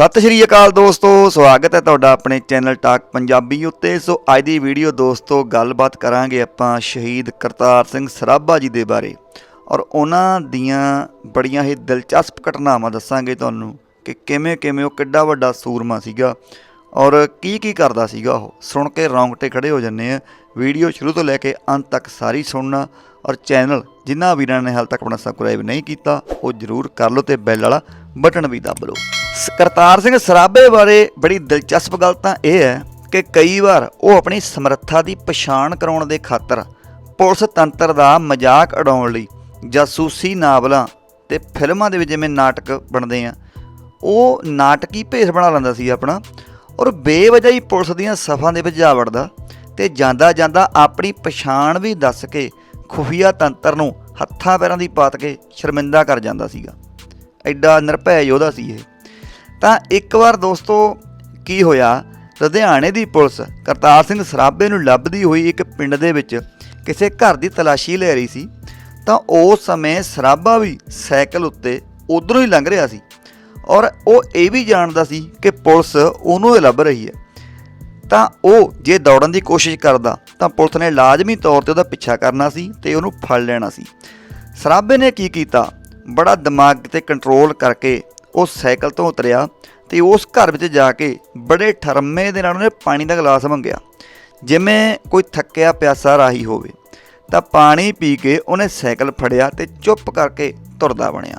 ਸਤਿ ਸ਼੍ਰੀ ਅਕਾਲ ਦੋਸਤੋ, ਸਵਾਗਤ ਹੈ ਤੁਹਾਡਾ ਆਪਣੇ ਚੈਨਲ ਟਾਕ ਪੰਜਾਬੀ ਉੱਤੇ। ਸੋ ਅੱਜ ਦੀ ਵੀਡੀਓ ਦੋਸਤੋ, ਗੱਲਬਾਤ ਕਰਾਂਗੇ ਆਪਾਂ ਸ਼ਹੀਦ ਕਰਤਾਰ ਸਿੰਘ ਸਰਾਭਾ ਜੀ ਦੇ ਬਾਰੇ। ਔਰ ਉਹਨਾਂ ਦੀਆਂ ਬੜੀਆਂ ਹੀ ਦਿਲਚਸਪ ਘਟਨਾਵਾਂ ਦੱਸਾਂਗੇ ਤੁਹਾਨੂੰ ਕਿ ਕਿਵੇਂ ਕਿਵੇਂ ਉਹ ਕਿੱਡਾ ਵੱਡਾ ਸੂਰਮਾ ਸੀਗਾ ਔਰ ਕੀ ਕੀ ਕਰਦਾ ਸੀਗਾ ਉਹ। ਸੁਣ ਕੇ ਰੌਂਗਟੇ ਖੜੇ ਹੋ ਜੰਨੇ ਆ। ਵੀਡੀਓ ਸ਼ੁਰੂ ਤੋਂ ਲੈ ਕੇ ਅੰਤ ਤੱਕ ਸਾਰੀ ਸੁਣਨਾ ਔਰ ਚੈਨਲ ਜਿਨ੍ਹਾਂ ਵੀਰਾਂ ਨੇ ਹਾਲ ਤੱਕ ਆਪਣਾ ਸਬਸਕ੍ਰਾਈਬ ਨਹੀਂ ਕੀਤਾ, ਉਹ ਜਰੂਰ ਕਰ ਲਓ ਤੇ ਬੈਲ ਵਾਲਾ ਬਟਨ ਵੀ ਦੱਬ ਲਓ। ਸ- ਕਰਤਾਰ ਸਿੰਘ ਸਰਾਭੇ ਬਾਰੇ ਬੜੀ ਦਿਲਚਸਪ ਗੱਲ ਤਾਂ ਇਹ ਹੈ ਕਿ ਕਈ ਵਾਰ ਉਹ ਆਪਣੀ ਸਮਰੱਥਾ ਦੀ ਪਛਾਣ ਕਰਾਉਣ ਦੇ ਖਾਤਰ ਪੁਲਿਸ ਤੰਤਰ ਦਾ ਮਜ਼ਾਕ ਉਡਾਉਣ ਲਈ ਜਾਸੂਸੀ ਨਾਵਲਾਂ ਤੇ ਫਿਲਮਾਂ ਦੇ ਵਿੱਚ ਜਿਵੇਂ ਨਾਟਕ ਬਣਦੇ ਆ, ਉਹ ਨਾਟਕੀ ਭੇਸ ਬਣਾ ਲੈਂਦਾ ਸੀ ਆਪਣਾ ਔਰ ਬੇਵਜ੍ਹਾ ਹੀ ਪੁਲਿਸ ਦੀਆਂ ਸਫਾਂ ਦੇ ਵਿੱਚ ਜਾ ਵੜਦਾ ਤੇ ਜਾਂਦਾ ਜਾਂਦਾ ਆਪਣੀ ਪਛਾਣ ਵੀ ਦੱਸ ਕੇ ਖੁਫੀਆ ਤੰਤਰ ਨੂੰ ਹੱਥਾਂ ਪੈਰਾਂ ਦੀ ਪਾਤ ਕੇ ਸ਼ਰਮਿੰਦਾ ਕਰ ਜਾਂਦਾ ਸੀਗਾ। ਐਡਾ ਨਿਰਭੈ ਯੋਧਾ ਸੀ ਇਹ। ਤਾਂ ਇੱਕ ਵਾਰ ਦੋਸਤੋ, ਕੀ ਹੋਇਆ? ਲੁਧਿਆਣੇ ਦੀ ਪੁਲਿਸ ਕਰਤਾਰ ਸਿੰਘ ਸਰਾਭੇ ਨੂੰ ਲੱਭਦੀ ਹੋਈ ਇੱਕ ਪਿੰਡ ਦੇ ਵਿੱਚ ਕਿਸੇ ਘਰ ਦੀ ਤਲਾਸ਼ੀ ਲੈ ਰਹੀ ਸੀ। ਤਾਂ ਉਸ ਸਮੇਂ ਸਰਾਭਾ ਵੀ ਸਾਈਕਲ ਉੱਤੇ ਉਧਰੋਂ ਹੀ ਲੰਘ ਰਿਹਾ ਸੀ ਔਰ ਉਹ ਇਹ ਵੀ ਜਾਣਦਾ ਸੀ ਕਿ ਪੁਲਿਸ ਉਹਨੂੰ ਹੀ ਲੱਭ ਰਹੀ ਹੈ। ਤਾਂ ਉਹ ਜੇ ਦੌੜਨ ਦੀ ਕੋਸ਼ਿਸ਼ ਕਰਦਾ ਤਾਂ ਪੁਲਿਸ ਨੇ ਲਾਜ਼ਮੀ ਤੌਰ ਤੇ ਉਹਦਾ ਪਿੱਛਾ ਕਰਨਾ ਸੀ ਤੇ ਉਹਨੂੰ ਫੜ ਲੈਣਾ ਸੀ। ਸਰਾਭੇ ਨੇ ਕੀ ਕੀਤਾ? ਬੜਾ ਦਿਮਾਗ ਤੇ ਕੰਟਰੋਲ ਕਰਕੇ ਉਹ ਸਾਈਕਲ ਤੋਂ ਉਤਰਿਆ ਤੇ ਉਸ ਘਰ ਵਿੱਚ ਜਾ ਕੇ ਬੜੇ ਠਰਮੇ ਦੇ ਨਾਲ ਉਹਨੇ ਪਾਣੀ ਦਾ ਗਲਾਸ ਮੰਗਿਆ। ਜਿਵੇਂ ਕੋਈ ਥੱਕਿਆ ਪਿਆਸਾ ਰਾਹੀ ਹੋਵੇ, ਤਾਂ ਪਾਣੀ ਪੀ ਕੇ ਉਹਨੇ ਸਾਈਕਲ ਫੜਿਆ ਤੇ ਚੁੱਪ ਕਰਕੇ ਤੁਰਦਾ ਬਣਿਆ।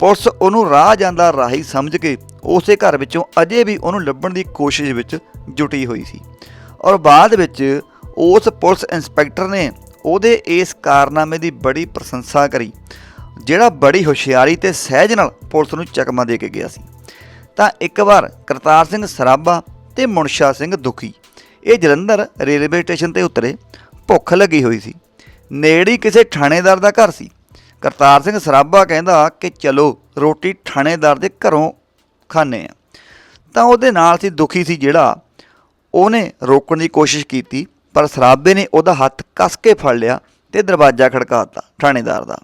ਪੁਲਿਸ ਉਹਨੂੰ ਰਾਹ ਜਾਂਦਾ ਰਾਹੀ ਸਮਝ ਕੇ ਉਸੇ ਘਰ ਵਿੱਚੋਂ ਅਜੇ ਵੀ ਉਹਨੂੰ ਲੱਭਣ ਦੀ ਕੋਸ਼ਿਸ਼ ਵਿੱਚ ਜੁਟੀ ਹੋਈ ਸੀ। ਔਰ ਬਾਅਦ ਵਿੱਚ ਉਸ ਪੁਲਿਸ ਇੰਸਪੈਕਟਰ ਨੇ ਉਹਦੇ ਇਸ ਕਾਰਨਾਮੇ ਦੀ ਬੜੀ ਪ੍ਰਸ਼ੰਸਾ ਕਰੀ ਜਿਹੜਾ ਬੜੀ ਹੁਸ਼ਿਆਰੀ ਤੇ ਸਹਿਜ ਨਾਲ ਪੁਲਿਸ ਨੂੰ ਚਕਮਾ ਦੇ ਕੇ ਗਿਆ ਸੀ। ਤਾਂ ਇੱਕ ਵਾਰ ਕਰਤਾਰ ਸਿੰਘ ਸਰਾਭਾ ਤੇ ਮੁਨਸ਼ਾ ਸਿੰਘ ਦੁਖੀ, ਇਹ ਜਲੰਧਰ ਰੇਲਵੇ ਸਟੇਸ਼ਨ ਤੇ ਉਤਰੇ, ਭੁੱਖ ਲੱਗੀ ਹੋਈ ਸੀ। ਨੇੜੇ ਹੀ ਕਿਸੇ ਥਾਣੇਦਾਰ ਦਾ ਘਰ ਸੀ। ਕਰਤਾਰ ਸਿੰਘ ਸਰਾਭਾ ਕਹਿੰਦਾ ਕਿ ਚਲੋ, ਰੋਟੀ ਥਾਣੇਦਾਰ ਦੇ ਘਰੋਂ ਖਾਣੇ ਆ ਤਾਂ ਉਹਦੇ ਨਾਲ ਸੀ ਦੁਖੀ ਸੀ ਜਿਹੜਾ ਉਹਨੇ ਰੋਕਣ ਦੀ ਕੋਸ਼ਿਸ਼ ਕੀਤੀ, ਪਰ ਸਰਾਭੇ ਨੇ ਉਹਦਾ ਹੱਥ ਕੱਸ ਕੇ ਫੜ ਲਿਆ ਤੇ ਦਰਵਾਜ਼ਾ ਖੜਕਾਤਾ ਥਾਣੇਦਾਰ ਦਾ।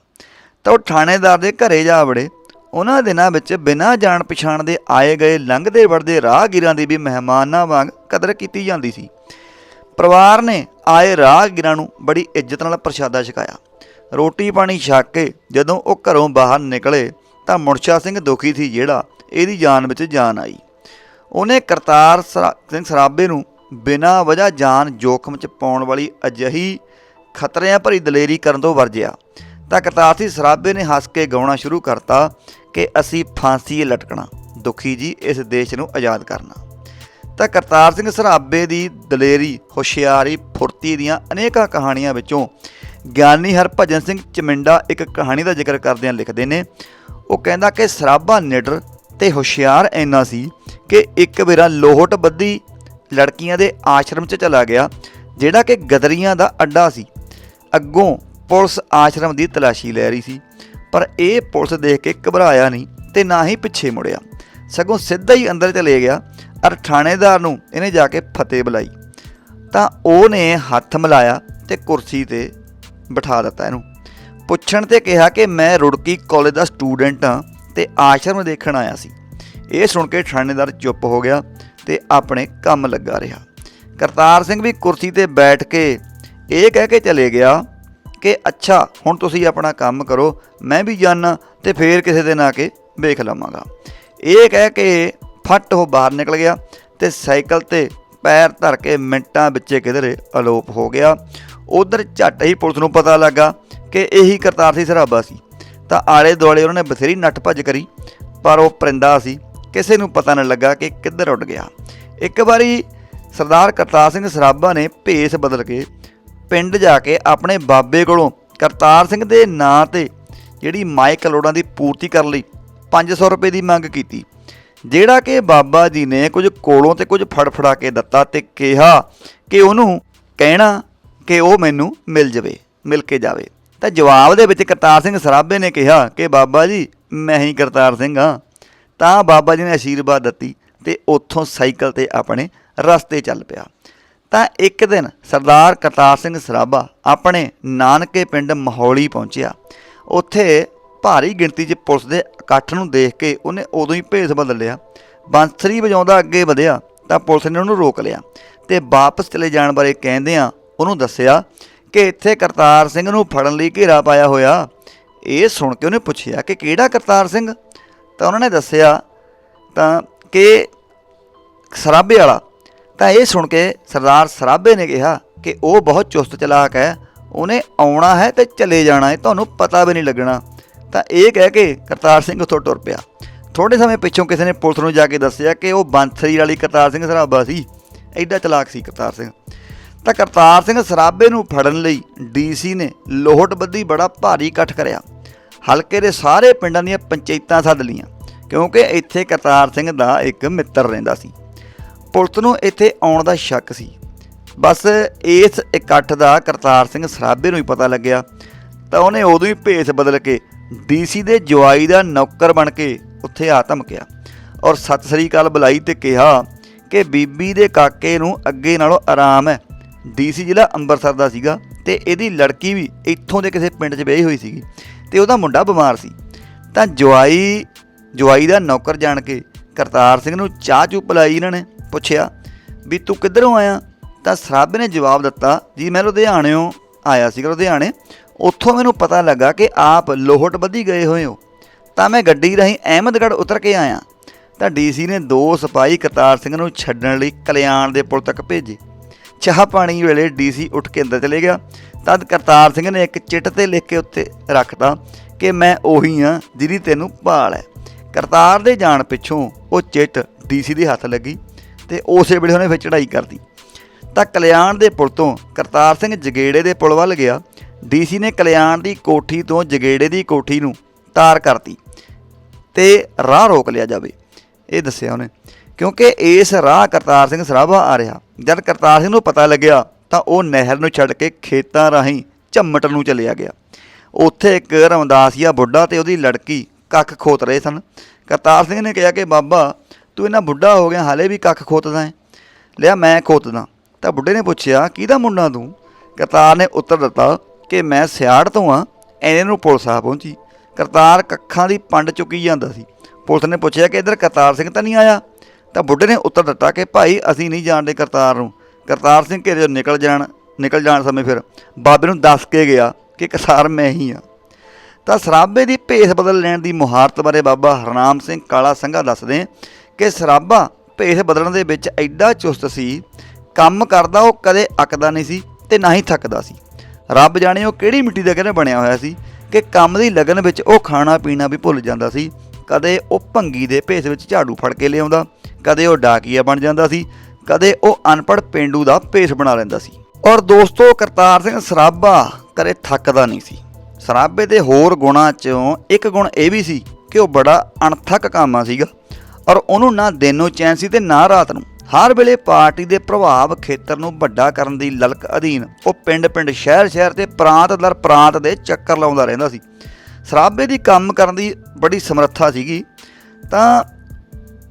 ਤਾਂ ਉਹ ਥਾਣੇਦਾਰ ਦੇ ਘਰੇ ਜਾ ਵੜੇ। ਉਹਨਾਂ ਦਿਨਾਂ ਵਿੱਚ ਬਿਨਾਂ ਜਾਣ ਪਛਾਣ ਦੇ ਆਏ ਗਏ ਲੰਘਦੇ ਵੜਦੇ ਰਾਹਗੀਰਾਂ ਦੀ ਵੀ ਮਹਿਮਾਨਾਂ ਵਾਂਗ ਕਦਰ ਕੀਤੀ ਜਾਂਦੀ ਸੀ। ਪਰਿਵਾਰ ਨੇ ਆਏ ਰਾਹਗੀਰਾਂ ਨੂੰ ਬੜੀ ਇੱਜ਼ਤ ਨਾਲ ਪ੍ਰਸ਼ਾਦਾ ਛਕਾਇਆ। ਰੋਟੀ ਪਾਣੀ ਛਕ ਕੇ ਜਦੋਂ ਉਹ ਘਰੋਂ ਬਾਹਰ ਨਿਕਲੇ ਤਾਂ ਮੁਰਸ਼ਾ ਸਿੰਘ ਦੁਖੀ ਸੀ ਜਿਹੜਾ ਇਹਦੀ ਜਾਨ ਵਿੱਚ ਜਾਨ ਆਈ। ਉਹਨੇ ਕਰਤਾਰ ਸਰਾ- ਸਿੰਘ ਸਰਾਭੇ ਨੂੰ ਬਿਨਾਂ ਵਜ੍ਹਾ ਜਾਨ ਜੋਖਮ 'ਚ ਪਾਉਣ ਵਾਲੀ ਅਜਿਹੀ ਖਤਰਿਆਂ ਭਰੀ ਦਲੇਰੀ ਕਰਨ ਤੋਂ ਵਰਜਿਆ। ਤਾਂ ਕਰਤਾਰ ਸਿੰਘ ਸਰਾਭੇ ਨੇ ਹੱਸ ਕੇ ਗਾਉਣਾ ਸ਼ੁਰੂ ਕਰਤਾ ਕਿ ਅਸੀਂ ਫਾਂਸੀਏ ਲਟਕਣਾ, ਦੁਖੀ ਜੀ ਇਸ ਦੇਸ਼ ਨੂੰ ਆਜ਼ਾਦ ਕਰਨਾ। ਤਾਂ ਕਰਤਾਰ ਸਿੰਘ ਸਰਾਭੇ ਦੀ ਦਲੇਰੀ, ਹੁਸ਼ਿਆਰੀ, ਫੁਰਤੀ ਦੀਆਂ ਅਨੇਕਾਂ ਕਹਾਣੀਆਂ ਵਿੱਚੋਂ ਗਿਆਨੀ ਹਰਭਜਨ ਸਿੰਘ ਚਮਿੰਡਾ ਇੱਕ ਕਹਾਣੀ ਦਾ ਜ਼ਿਕਰ ਕਰਦਿਆਂ ਲਿਖਦੇ ਨੇ, ਉਹ ਕਹਿੰਦਾ ਕਿ ਸਰਾਭਾ ਨਿਡਰ ਤੇ ਹੁਸ਼ਿਆਰ ਇੰਨਾ ਸੀ ਕਿ ਇੱਕ ਵੇਰਾ ਲੋਹਟ ਬੱਦੀ ਲੜਕੀਆਂ ਦੇ ਆਸ਼ਰਮ 'ਚ ਚਲਾ ਗਿਆ, ਜਿਹੜਾ ਕਿ ਗਦਰੀਆਂ ਦਾ ਅੱਡਾ ਸੀ। ਅੱਗੋਂ ਪੁਲਿਸ ਆਸ਼ਰਮ ਦੀ ਤਲਾਸ਼ੀ ਲੈ ਰਹੀ ਸੀ, ਪਰ ਇਹ ਪੁਲਿਸ ਦੇਖ ਕੇ ਘਬਰਾਇਆ ਨਹੀਂ ਤੇ ਨਾ ਹੀ ਪਿੱਛੇ ਮੁੜਿਆ। ਸਗੋਂ ਸਿੱਧਾ ਹੀ ਅੰਦਰ ਚਲੇ ਗਿਆ ਅਰ ਥਾਣੇਦਾਰ ਨੂੰ ਇਹਨੇ ਜਾ ਕੇ ਫਤਿਹ ਬੁਲਾਈ। ਤਾਂ ਉਹਨੇ ਹੱਥ ਮਿਲਾਇਆ ਤੇ ਕੁਰਸੀ ਤੇ ਬਿਠਾ ਦਿੱਤਾ ਇਹਨੂੰ। ਪੁੱਛਣ ਤੇ ਕਿਹਾ ਕਿ ਮੈਂ ਰੁੜਕੀ ਕਾਲਜ ਦਾ ਸਟੂਡੈਂਟ ਹਾਂ ਤੇ ਆਸ਼ਰਮ ਦੇਖਣ ਆਇਆ ਸੀ। ਇਹ ਸੁਣ ਕੇ ਥਾਣੇਦਾਰ ਚੁੱਪ ਹੋ ਗਿਆ ਤੇ ਆਪਣੇ ਕੰਮ ਲੱਗਾ ਰਿਹਾ। ਕਰਤਾਰ ਸਿੰਘ ਵੀ ਕੁਰਸੀ ਤੇ ਬੈਠ ਕੇ ਇਹ ਕਹਿ ਕੇ ਚਲੇ ਗਿਆ ਕਿ ਅੱਛਾ, ਹੁਣ ਤੁਸੀਂ ਆਪਣਾ ਕੰਮ ਕਰੋ, ਮੈਂ ਵੀ ਜਾਣਾ ਤੇ ਫੇਰ ਕਿਸੇ ਦਿਨ ਆ ਕੇ ਵੇਖ ਲਵਾਂਗਾ। ਇਹ ਕਹਿ ਕੇ ਫੱਟ ਉਹ ਬਾਹਰ ਨਿਕਲ ਗਿਆ ਤੇ ਸਾਈਕਲ ਤੇ ਪੈਰ ਧਰ ਕੇ ਮਿੰਟਾਂ ਵਿੱਚ ਕਿਧਰੇ ਅਲੋਪ ਹੋ ਗਿਆ। ਉਧਰ ਝੱਟ ਹੀ ਪੁਲਿਸ ਨੂੰ ਪਤਾ ਲੱਗਾ ਕਿ ਇਹੀ ਕਰਤਾਰ ਸਿੰਘ ਸਰਾਭਾ ਸੀ। ਤਾਂ ਆਲੇ ਦੁਆਲੇ ਉਹਨਾਂ ਨੇ ਬਥੇਰੀ ਨੱਠ ਭੱਜ ਕਰੀ, ਪਰ ਉਹ ਪਰਿੰਦਾ ਸੀ, ਕਿਸੇ ਨੂੰ ਪਤਾ ਨਾ ਲੱਗਾ ਕਿ ਕਿੱਧਰ ਉੱਡ ਗਿਆ। ਇੱਕ ਵਾਰੀ ਸਰਦਾਰ ਕਰਤਾਰ ਸਿੰਘ ਸਰਾਭਾ ਨੇ ਭੇਸ ਬਦਲ ਕੇ ਪਿੰਡ ਜਾ ਕੇ ਆਪਣੇ ਬਾਬੇ ਕੋਲੋਂ ਕਰਤਾਰ ਸਿੰਘ ਦੇ ਨਾਂ ਤੇ ਜਿਹੜੀ ਮਾਇਕ ਲੋੜਾਂ ਦੀ ਪੂਰਤੀ ਕਰਨ ਲਈ 500 ਰੁਪਏ ਦੀ ਮੰਗ ਕੀਤੀ, ਜਿਹੜਾ ਕਿ ਬਾਬਾ ਜੀ ਨੇ ਕੁਝ ਕੋਲੋਂ ਤੇ ਕੁਝ ਫੜਫੜਾ ਕੇ ਦਿੱਤਾ ਤੇ ਕਿਹਾ ਕਿ ਉਹਨੂੰ ਕਹਿਣਾ ਕਿ ਉਹ ਮੈਨੂੰ ਮਿਲ ਜਾਵੇ, ਮਿਲ ਕੇ ਜਾਵੇ। ਤਾਂ ਜਵਾਬ ਦੇ ਵਿੱਚ ਕਰਤਾਰ ਸਿੰਘ ਸਰਾਭੇ ਨੇ ਕਿਹਾ ਕਿ ਬਾਬਾ ਜੀ, ਮੈਂ ਹੀ ਕਰਤਾਰ ਸਿੰਘ ਹਾਂ। ਤਾਂ ਬਾਬਾ ਜੀ ਨੇ ਆਸ਼ੀਰਵਾਦ ਦਿੱਤੀ ਤੇ ਉੱਥੋਂ ਸਾਈਕਲ ਤੇ ਆਪਣੇ ਰਸਤੇ ਚੱਲ ਪਿਆ। ਤਾਂ ਇੱਕ ਦਿਨ ਸਰਦਾਰ ਕਰਤਾਰ ਸਿੰਘ ਸਰਾਭਾ ਆਪਣੇ ਨਾਨਕੇ ਪਿੰਡ ਮਹੌਲੀ ਪਹੁੰਚਿਆ। ਉੱਥੇ ਭਾਰੀ ਗਿਣਤੀ 'ਚ ਪੁਲਿਸ ਦੇ ਇਕੱਠ ਨੂੰ ਦੇਖ ਕੇ ਉਹਨੇ ਉਦੋਂ ਹੀ ਭੇਸ ਬਦਲ ਲਿਆ। ਬਾਂਸਰੀ ਵਜਾਉਂਦਾ ਅੱਗੇ ਵਧਿਆ ਤਾਂ ਪੁਲਿਸ ਨੇ ਉਹਨੂੰ ਰੋਕ ਲਿਆ ਤੇ ਵਾਪਸ ਚਲੇ ਜਾਣ ਬਾਰੇ ਕਹਿੰਦਿਆਂ ਉਹਨੂੰ ਦੱਸਿਆ ਕਿ ਇੱਥੇ ਕਰਤਾਰ ਸਿੰਘ ਨੂੰ ਫੜਨ ਲਈ ਘੇਰਾ ਪਾਇਆ ਹੋਇਆ। ਇਹ ਸੁਣ ਕੇ ਉਹਨੇ ਪੁੱਛਿਆ ਕਿ ਕਿਹੜਾ ਕਰਤਾਰ ਸਿੰਘ? ਤਾਂ ਉਹਨਾਂ ਨੇ ਦੱਸਿਆ ਤਾਂ ਕਿ ਸਰਾਬੇ ਵਾਲਾ। ਤਾਂ ਇਹ ਸੁਣ ਕੇ ਸਰਦਾਰ ਸਰਾਬੇ ਨੇ ਕਿਹਾ ਕਿ ਉਹ ਬਹੁਤ ਚੁਸਤ ਚਲਾਕ ਹੈ, ਉਹਨੇ ਆਉਣਾ ਹੈ ਤੇ ਚਲੇ ਜਾਣਾ ਹੈ, ਤੁਹਾਨੂੰ ਪਤਾ ਵੀ ਨਹੀਂ ਲੱਗਣਾ। ਤਾਂ ਇਹ ਕਹਿ ਕੇ ਕਰਤਾਰ ਸਿੰਘ ਉੱਥੋਂ ਟੁਰ ਪਿਆ। ਥੋੜੇ ਸਮੇਂ ਪਿੱਛੋਂ ਕਿਸੇ ਨੇ ਪੁਲਿਸ ਨੂੰ ਜਾ ਕੇ ਦੱਸਿਆ ਕਿ ਉਹ ਬੰਸਰੀ ਵਾਲੀ ਕਰਤਾਰ ਸਿੰਘ ਸਰਾਬਾ ਸੀ। ਐਡਾ ਚਲਾਕ ਸੀ ਕਰਤਾਰ ਸਿੰਘ। ਤਾਂ ਕਰਤਾਰ ਸਿੰਘ ਸਰਾਬੇ ਨੂੰ ਫੜਨ ਲਈ ਡੀਸੀ ਨੇ ਲੋਹਟਬਧੀ ਬੜਾ ਭਾਰੀ ਇਕੱਠ ਕਰਿਆ। ਹਲਕੇ ਦੇ ਸਾਰੇ ਪਿੰਡਾਂ ਦੀਆਂ ਪੰਚਾਇਤਾਂ ਸੱਦ ਲਈਆਂ, ਕਿਉਂਕਿ ਇੱਥੇ ਕਰਤਾਰ ਸਿੰਘ ਦਾ ਇੱਕ ਮਿੱਤਰ ਰਹਿੰਦਾ ਸੀ। ਪੁਲਿਸ ਨੂੰ ਇੱਥੇ ਆਉਣ ਦਾ ਸ਼ੱਕ ਸੀ। ਬਸ ਇਸ ਇਕੱਠ ਦਾ ਕਰਤਾਰ ਸਿੰਘ ਸਰਾਬੇ ਨੂੰ ਹੀ ਪਤਾ ਲੱਗਿਆ। ਤਾਂ ਉਹਨੇ ਉਦੋਂ ਹੀ ਭੇਸ ਬਦਲ ਕੇ ਡੀਸੀ ਦੇ ਜਵਾਈ ਦਾ ਨੌਕਰ ਬਣ ਕੇ ਉੱਥੇ ਆ ਧਮਕਿਆ। ਔਰ ਸਤਿ ਸ੍ਰੀ ਅਕਾਲ ਬੁਲਾਈ ਤੇ ਕਿਹਾ ਕਿ ਬੀਬੀ ਦੇ ਕਾਕੇ ਨੂੰ ਅੱਗੇ ਨਾਲੋਂ ਆਰਾਮ ਹੈ। ਡੀਸੀ ਜ਼ਿਲ੍ਹਾ ਅੰਮ੍ਰਿਤਸਰ ਦਾ ਸੀਗਾ ਤੇ ਇਹਦੀ ਲੜਕੀ ਵੀ ਇੱਥੋਂ ਦੇ ਕਿਸੇ ਪਿੰਡ 'ਚ ਵਿਆਹੀ ਹੋਈ ਸੀਗੀ ਤੇ ਉਹਦਾ ਮੁੰਡਾ ਬਿਮਾਰ ਸੀ। ਤਾਂ ਜਵਾਈ ਜਵਾਈ ਦਾ ਨੌਕਰ ਜਾਣ ਕੇ ਕਰਤਾਰ ਸਿੰਘ ਨੂੰ ਚਾਹ ਚੁੱਪ ਪਿਲਾਈ ਇਹਨਾਂ ਨੇ। ਪੁੱਛਿਆ ਵੀ ਤੂੰ ਕਿੱਧਰੋਂ ਆਇਆ? ਤਾਂ ਸਰਾਬੇ ਨੇ ਜਵਾਬ ਦਿੱਤਾ, ਜੀ ਮੈਂ ਲੁਧਿਆਣਿਓਂ ਆਇਆ ਸੀਗਾ ਲੁਧਿਆਣੇ। ਉੱਥੋਂ ਮੈਨੂੰ ਪਤਾ ਲੱਗਾ ਕਿ ਆਪ ਲੋਹਟ ਬੱਧੀ ਗਏ ਹੋਏ ਹੋ। ਤਾਂ ਮੈਂ ਗੱਡੀ ਰਾਹੀਂ ਅਹਿਮਦਗੜ੍ਹ ਉਤਰ ਕੇ ਆਇਆ। ਤਾਂ ਡੀਸੀ ਨੇ ਦੋ ਸਿਪਾਹੀ ਕਰਤਾਰ ਸਿੰਘ ਨੂੰ ਛੱਡਣ ਲਈ ਕਲਿਆਣ ਦੇ ਪੁਲ ਤੱਕ ਭੇਜੇ। ਚਾਹ ਪਾਣੀ ਵੇਲੇ ਡੀਸੀ ਉੱਠ ਕੇ ਅੰਦਰ ਚਲੇ ਗਿਆ। ਤਦ ਕਰਤਾਰ ਸਿੰਘ ਨੇ ਇੱਕ ਚਿੱਟ ਤੇ ਲਿਖ ਕੇ ਉੱਤੇ ਰੱਖਤਾ ਕਿ ਮੈਂ ਉਹੀ ਆ ਜਿਹਦੀ ਤੈਨੂੰ ਭਾਲ ਹੈ। ਕਰਤਾਰ ਦੇ ਜਾਣ ਪਿੱਛੋਂ ਉਹ ਚਿੱਟ ਡੀਸੀ ਦੇ ਹੱਥ ਲੱਗੀ। ਤੇ ਉਸੇ ਵੇਲੇ ਉਹਨੇ ਫਿਰ ਚੜ੍ਹਾਈ ਕਰਤੀ। ਤਾਂ ਕਲਿਆਣ ਦੇ ਪੁਲ ਤੋਂ ਕਰਤਾਰ ਸਿੰਘ ਜਗੇੜੇ ਦੇ ਪੁਲ ਵੱਲ ਗਿਆ। ਡੀਸੀ ਨੇ ਕਲਿਆਣ ਦੀ ਕੋਠੀ ਤੋਂ ਜਗੇੜੇ ਦੀ ਕੋਠੀ ਨੂੰ ਤਾਰ ਕਰਤੀ ਤੇ ਰਾਹ ਰੋਕ ਲਿਆ ਜਾਵੇ। ਇਹ ਦੱਸਿਆ ਉਹਨੇ। ਕਿਉਂਕਿ ਇਸ ਰਾਹ ਕਰਤਾਰ ਸਿੰਘ ਸਰਾਭਾ ਆ ਰਿਹਾ। ਜਦ ਕਰਤਾਰ ਸਿੰਘ ਨੂੰ ਪਤਾ ਲੱਗਿਆ, ਤਾਂ ਉਹ ਨਹਿਰ ਨੂੰ ਛੱਡ ਕੇ ਖੇਤਾਂ ਰਾਹੀਂ ਝੰਮਟ ਨੂੰ ਚਲਿਆ ਗਿਆ। ਉੱਥੇ ਇੱਕ ਰਮਦਾਸੀਆ ਬੁੱਢਾ ਤੇ ਉਹਦੀ ਲੜਕੀ ਕੱਖ ਖੋਤ ਰਹੇ ਸਨ। ਕਰਤਾਰ ਸਿੰਘ ਨੇ ਕਿਹਾ ਕਿ, ਬਾਬਾ ਤੂੰ ਇਹਨਾਂ ਬੁੱਢਾ ਹੋ ਗਿਆ, ਹਾਲੇ ਵੀ ਕੱਖ ਖੋਤਦਾ ਹੈ। ਲਿਆ ਮੈਂ ਖੋਤਦਾ। ਤਾਂ ਬੁੱਢੇ ਨੇ ਪੁੱਛਿਆ, ਕਿਹਦਾ ਮੁੰਡਾ ਤੂੰ? ਕਰਤਾਰ ਨੇ ਉੱਤਰ ਦਿੱਤਾ ਕਿ ਮੈਂ ਸਿਆੜ ਤੋਂ ਆ ਐਨੇ ਨੂੰ ਪੁਲਿਸ ਆ ਪਹੁੰਚੀ। ਕਰਤਾਰ ਕੱਖਾਂ ਦੀ ਪੰਡ ਚੁੱਕੀ ਜਾਂਦਾ ਸੀ। ਪੁਲਿਸ ਨੇ ਪੁੱਛਿਆ ਕਿ ਇੱਧਰ ਕਰਤਾਰ ਸਿੰਘ ਤਾਂ ਨਹੀਂ ਆਇਆ? ਤਾਂ ਬੁੱਢੇ ਨੇ ਉੱਤਰ ਦਿੱਤਾ ਕਿ, ਭਾਈ, ਅਸੀਂ ਨਹੀਂ ਜਾਣਦੇ ਕਰਤਾਰ ਨੂੰ। ਕਰਤਾਰ ਸਿੰਘ ਘੇਰੇ ਨਿਕਲ ਜਾਣ ਨਿਕਲ ਜਾਣ ਸਮੇਂ ਫਿਰ ਬਾਬੇ ਨੂੰ ਦੱਸ ਕੇ ਗਿਆ ਕਿ ਕਰਤਾਰ ਮੈਂ ਹੀ ਆ ਤਾਂ ਸਰਾਬੇ ਦੀ ਭੇਸ ਬਦਲ ਲੈਣ ਦੀ ਮੁਹਾਰਤ ਬਾਰੇ ਬਾਬਾ ਹਰਨਾਮ ਸਿੰਘ ਕਾਲਾ ਸੰਘਾ ਦੱਸਦੇ ਕਿ ਸਰਾਭਾ ਭੇਸ ਬਦਲਣ ਦੇ ਵਿੱਚ ਐਡਾ ਚੁਸਤ ਸੀ, ਕੰਮ ਕਰਦਾ ਉਹ ਕਦੇ ਅੱਕਦਾ ਨਹੀਂ ਸੀ ਤੇ ਨਾ ਹੀ ਥੱਕਦਾ ਸੀ। ਰੱਬ ਜਾਣੇ ਉਹ ਕਿਹੜੀ ਮਿੱਟੀ ਦਾ ਕਹਿੰਦੇ ਬਣਿਆ ਹੋਇਆ ਸੀ ਕਿ ਕੰਮ ਦੀ ਲਗਨ ਵਿੱਚ ਉਹ ਖਾਣਾ ਪੀਣਾ ਵੀ ਭੁੱਲ ਜਾਂਦਾ ਸੀ। ਕਦੇ ਉਹ ਭੰਗੀ ਦੇ ਭੇਸ ਵਿੱਚ ਝਾੜੂ ਫੜ ਕੇ ਲਿਆਉਂਦਾ, ਕਦੇ ਉਹ ਡਾਕੀਆ ਬਣ ਜਾਂਦਾ ਸੀ, ਕਦੇ ਉਹ ਅਨਪੜ੍ਹ ਪੇਂਡੂ ਦਾ ਭੇਸ ਬਣਾ ਲੈਂਦਾ ਸੀ। ਔਰ ਦੋਸਤੋ, ਕਰਤਾਰ ਸਿੰਘ ਸਰਾਭਾ ਕਦੇ ਥੱਕਦਾ ਨਹੀਂ ਸੀ। ਸਰਾਭੇ ਦੇ ਹੋਰ ਗੁਣਾਂ ਚੋਂ ਇੱਕ ਗੁਣ ਇਹ ਵੀ ਸੀ ਕਿ ਉਹ ਬੜਾ ਅਣਥੱਕ ਕਾਮਾ ਸੀਗਾ। ਔਰ ਉਹਨੂੰ ਨਾ ਦਿਨ ਨੂੰ ਚੈਨ ਸੀ ਤੇ ਨਾ ਰਾਤ ਨੂੰ। ਹਰ ਵੇਲੇ ਪਾਰਟੀ ਦੇ ਪ੍ਰਭਾਵ ਖੇਤਰ ਨੂੰ ਵੱਡਾ ਕਰਨ ਦੀ ਲਲਕ ਅਧੀਨ ਉਹ ਪਿੰਡ-ਪਿੰਡ, ਸ਼ਹਿਰ-ਸ਼ਹਿਰ ਤੇ ਪ੍ਰਾਂਤ ਦਰ ਪ੍ਰਾਂਤ ਦੇ ਚੱਕਰ ਲਾਉਂਦਾ ਰਹਿੰਦਾ ਸੀ। ਸਰਾਭੇ ਦੀ ਕੰਮ ਕਰਨ ਦੀ ਬੜੀ ਸਮਰੱਥਾ ਸੀਗੀ, ਤਾਂ